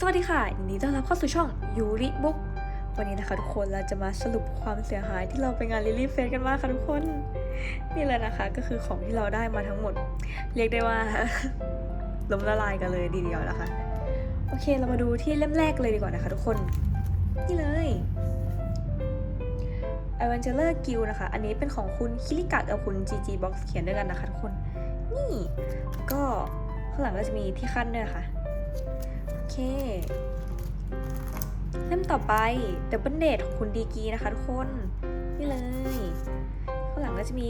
สวัสดีค่ะยินดีต้อนรับเข้าสู่ช่องยูริบุ๊กวันนี้นะคะทุกคนเราจะมาสรุปความเสียหายที่เราไปงานลิลลี่เฟสกันมาค่ะทุกคน นี่เลยนะคะก็คือของที่เราได้มาทั้งหมด เรียกได้ว่าล้มละลายกันเลยดีเดียวนะคะ โอเคเรามาดูที่เล่มแรกเลยดีกว่านะคะทุกคน นี่เลย a v e n g e r Guild นะคะ อันนี้เป็นของคุณคิริกะกับคุณ GG Box เขียนด้วยกันนะคะทุกคน นี่ ก็ข้างหลังก็จะมีที่ขั้นด้วยนะคะ เคเล่มต่อไป Double Date ของคุณดีกีนะคะทุกคน นี่เลยข้างหลังก็จะมี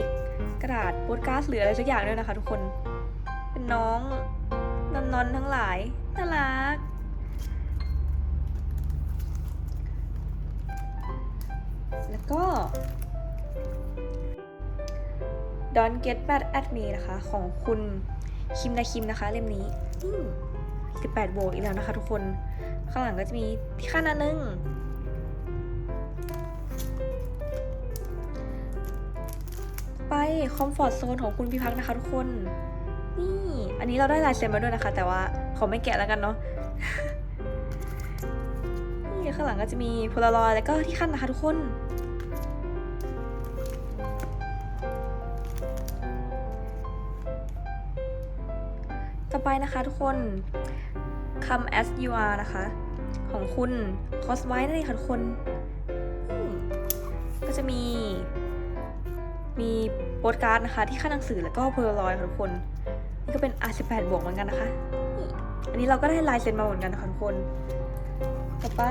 กระดาษโปสการ์ดหรืออะไรสักอย่างด้วยนะคะทุกคน เป็นน้องนอนนอนทั้งหลายน่ารักแล้วก็ Don't Get Mad at Me นะคะ ของคุณคิมนาคิมนะคะเล่มนี้อื 18บวกอีกแล้วนะคะทุกคน ข้างหลังก็จะมีที่ขั้นอันนึงไปคอมฟอร์ z โซนของคุณพิพักนะคะทุกคน นี่ อันนี้เราได้ลายเซ็นมาด้วยนะคะ แต่ว่าขอไม่แกะแล้วกันเนาะนี่ข้างหลังก็จะมีโพลารอยแล้วก็ที่ขั้นนะคะทุกคน ต่อไปนะคะทุกคน come as you are นะคะ ของคุณคอสไว้นั่นเองค่ะทุกคน ก็จะมี มีโปสการ์ดนะคะ ที่ค่าหนังสือแล้วก็โพลารอยค่ะทุกคน นี่ก็เป็น R18 บวกเหมือนกันนะคะ อันนี้เราก็ได้ลายเซ็นมาเหมือนกันนะคะทุกคน ต่อไป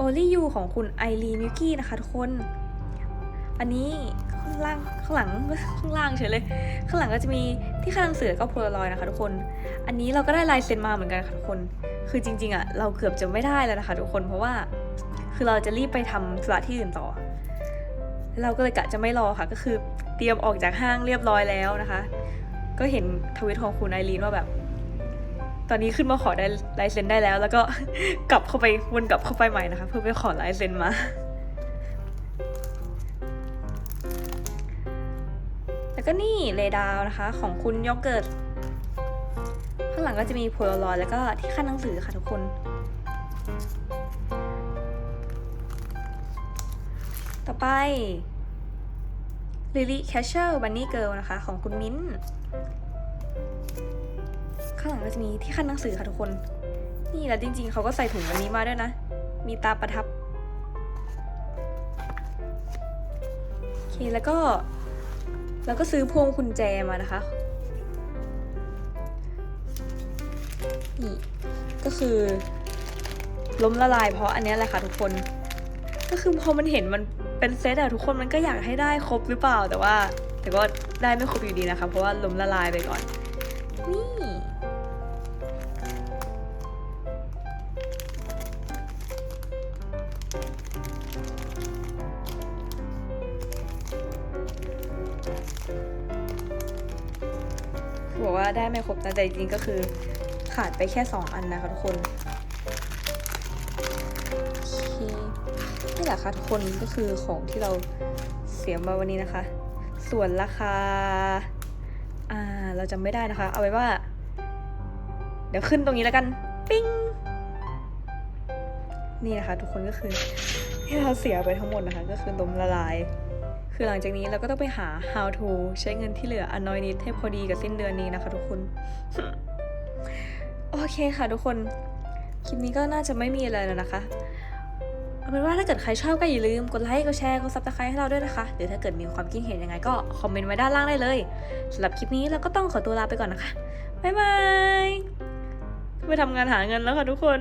Only You ของคุณไอรีมิวกี้นะคะทุกคน อันนี้ข้างล่างข้างหลังข้างล่างเฉยเลย ข้างหลังก็จะมีที่ข้างหนังสือก็โพลารอยด์นะคะทุกคน อันนี้เราก็ได้ลายเซ็นมาเหมือนกันค่ะทุกคน คือจริงๆอะเราเกือบจะไม่ได้แล้วนะคะ ทุกคนเพราะว่าคือเราจะรีบไปทำธุระที่อื่นต่อ เราก็เลยกะจะไม่รอค่ะ ก็คือเตรียมออกจากห้างเรียบร้อยแล้วนะคะ ก็เห็นทวิตของคุณไอรีนว่าแบบ ตอนนี้ขึ้นมาขอได้ลายเซ็นได้แล้ว แล้วก็กลับเข้าไปวนกลับเข้าไปใหม่นะคะ เพื่อไปขอลายเซ็นมา ก็นี่เลดาวนะคะของคุณโยเกิร์ตข้างหลังก็จะมีโพลารอยด์แล้วก็ที่ขั้นหนังสือค่ะทุกคน ต่อไป Lily Casual Bunny Girl นะคะของคุณมิ้นข้างหลังก็จะมีที่ขั้นหนังสือค่ะทุกคน นี่แล้วจริงๆ เขาก็ใส่ถุงอันนี้มาด้วยนะ มีตาประทับ โอเคแล้วก็ แล้วก็ซื้อพวงกุญแจมานะคะนี่ก็คือล้มละลายเพราะอันนี้แหละค่ะทุกคน ก็คือพอมันเห็นมันเป็นเซตอะทุกคนมันก็อยากให้ได้ครบหรือเปล่าแต่ว่า แต่ก็ได้ไม่ครบอยู่ดีนะคะ เพราะว่าล้มละลายไปก่อน นี่ บอกว่าได้ไม่ครบนะแต่จริงๆก็คือขาดไปแค่ 2 อันนะคะทุกคนนี่แหละค่ะทุกคนก็คือของที่เราเสียมาวันนี้นะคะ ส่วนราคา อ่าเราจำไม่ได้นะคะ เอาไว้ว่า เดี๋ยวขึ้นตรงนี้แล้วกัน ปิ้ง นี่นะคะ ทุกคนก็คือที่เราเสียไปทั้งหมดนะคะ ก็คือล้มละลาย คือหลังจากนี้เราก็ต้องไปหา how to ใช้เงินที่เหลืออนน้อยนิดให้พอดีกับสิ้นเดือนนี้นะคะทุกคน โอเคค่ะทุกคน คลิปนี้ก็น่าจะไม่มีอะไรแล้วนะคะเอาเป็นว่าถ้าเกิดใครชอบก็อย่าลืมกดไลค์ กดแชร์ กดซับสไครต์ให้เราด้วยนะคะ หรือถ้าเกิดมีความคิดเห็นยังไงก็คอมเมนต์ไว้ด้านล่างได้เลยสำหรับคลิปนี้เราก็ต้องขอตัวลาไปก่อนนะคะ บ๊ายบายไปทำงานหาเงินแล้วค่ะทุกคน